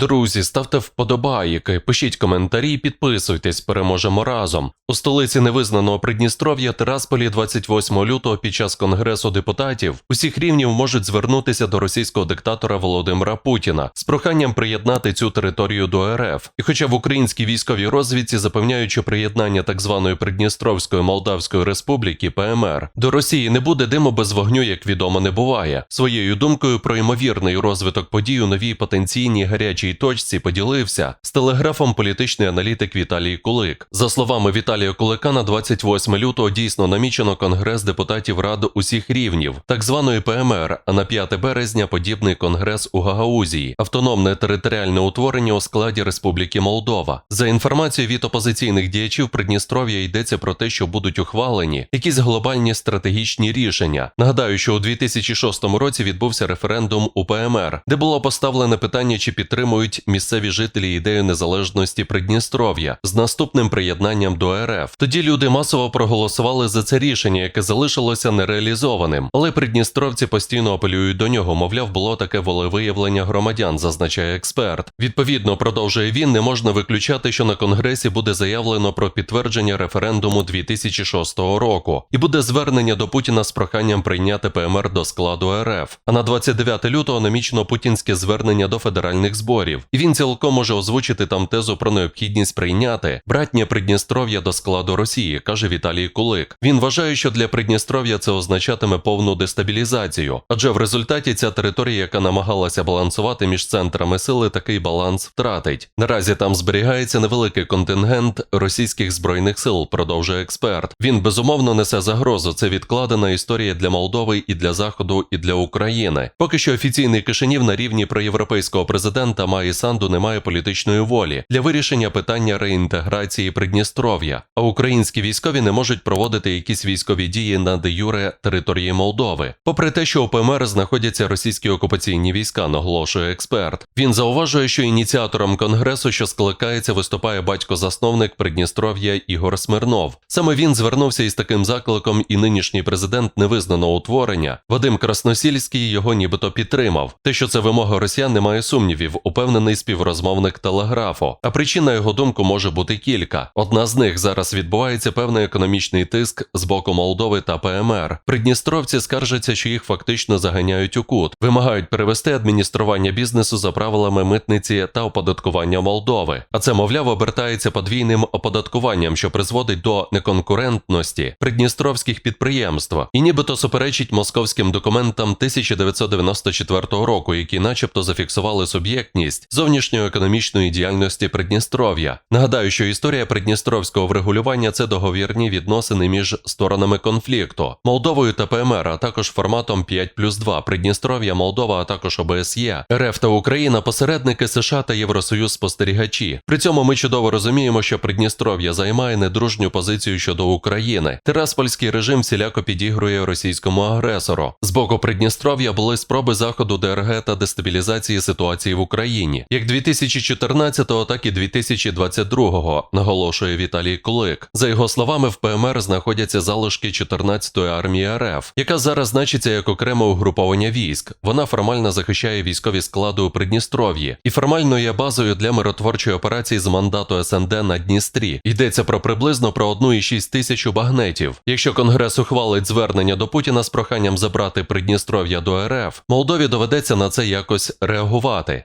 Друзі, ставте вподобайки, пишіть коментарі, підписуйтесь, переможемо разом. У столиці невизнаного Придністров'я Тирасполі 28 лютого під час конгресу депутатів усіх рівнів можуть звернутися до російського диктатора Володимира Путіна з проханням приєднати цю територію до РФ. І хоча в українській військовій розвідці запевняють, що приєднання так званої Придністровської Молдавської Республіки ПМР до Росії не буде диму без вогню, як відомо, не буває. Своєю думкою про ймовірний розвиток подій у новій потенційній гарячій точці поділився з телеграфом політичний аналітик Віталій Кулик. За словами Віталія Кулика, на 28 лютого дійсно намічено конгрес депутатів рад усіх рівнів, так званої ПМР. А на 5 березня подібний конгрес у Гагаузії, автономне територіальне утворення у складі Республіки Молдова. За інформацією від опозиційних діячів Придністров'я йдеться про те, що будуть ухвалені якісь глобальні стратегічні рішення. Нагадаю, що у 2006 році відбувся референдум у ПМР, де було поставлене питання, чи підтримують місцеві жителі ідею незалежності Придністров'я з наступним приєднанням до РФ. Тоді люди масово проголосували за це рішення, яке залишилося нереалізованим. Але придністровці постійно апелюють до нього. Мовляв, було таке волевиявлення громадян, зазначає експерт. Відповідно, продовжує він, не можна виключати, що на конгресі буде заявлено про підтвердження референдуму 2006 року, і буде звернення до Путіна з проханням прийняти ПМР до складу РФ. А на 29 лютого намічено путінське звернення до федеральних зборів, і він цілком може озвучити там тезу про необхідність прийняти братнє Придністров'я до складу Росії, каже Віталій Кулик. Він вважає, що для Придністров'я це означатиме повну дестабілізацію, адже в результаті ця територія, яка намагалася балансувати між центрами сили, такий баланс втратить. Наразі там зберігається невеликий контингент російських збройних сил, продовжує експерт. Він безумовно несе загрозу. Це відкладена історія для Молдови і для Заходу, і для України. Поки що офіційний Кишинів на рівні проєвропейського президента Маї Санду не має політичної волі для вирішення питання реінтеграції Придністров'я, а українські військові не можуть проводити якісь військові дії на де юре території Молдови. Попри те, що у ПМР знаходяться російські окупаційні війська, наголошує експерт. Він зауважує, що ініціатором конгресу, що скликається, виступає батько-засновник Придністров'я Ігор Смирнов. Саме він звернувся із таким закликом, і нинішній президент невизнаного утворення Вадим Красносільський його нібито підтримав. Те, що це вимога росіян, немає сумнівів, упевнений співрозмовник телеграфу. А причин, на його думку, може бути кілька. Одна з них зараз відбувається певний економічний тиск з боку Молдови та ПМР. Придністровці скаржаться, що їх фактично заганяють у кут, вимагають перевести адміністрування бізнесу за правилами митниці та оподаткування Молдови. А це, мовляв, обертається подвійним оподаткуванням, що призводить до неконкурентності придністровських підприємств, і нібито суперечить московським документам 1994 року, які, начебто, зафіксували суб'єктність зовнішньої економічної діяльності Придністров'я. Нагадаю, що історія придністровського врегулювання це договірні відносини між сторонами конфлікту Молдовою та ПМР, а також форматом 5 плюс 2 Придністров'я, Молдова, а також ОБСЄ, РФ та Україна, посередники США та Євросоюз спостерігачі. При цьому ми чудово розуміємо, що Придністров'я займає недружню позицію щодо України. Тираспольський режим всіляко підігрує російському агресору. З боку Придністров'я були спроби заходу ДРГ та дестабілізації ситуації в Україні, як 2014-го, так і 2022-го, наголошує Віталій Кулик. За його словами, в ПМР знаходяться залишки 14-ї армії РФ, яка зараз значиться як окреме угруповання військ. Вона формально захищає військові склади у Придністров'ї і формально є базою для миротворчої операції з мандату СНД на Дністрі. Йдеться про приблизно про 1,6 тисяч багнетів. Якщо Конгрес ухвалить звернення до Путіна з проханням забрати Придністров'я до РФ, Молдові доведеться на це якось реагувати.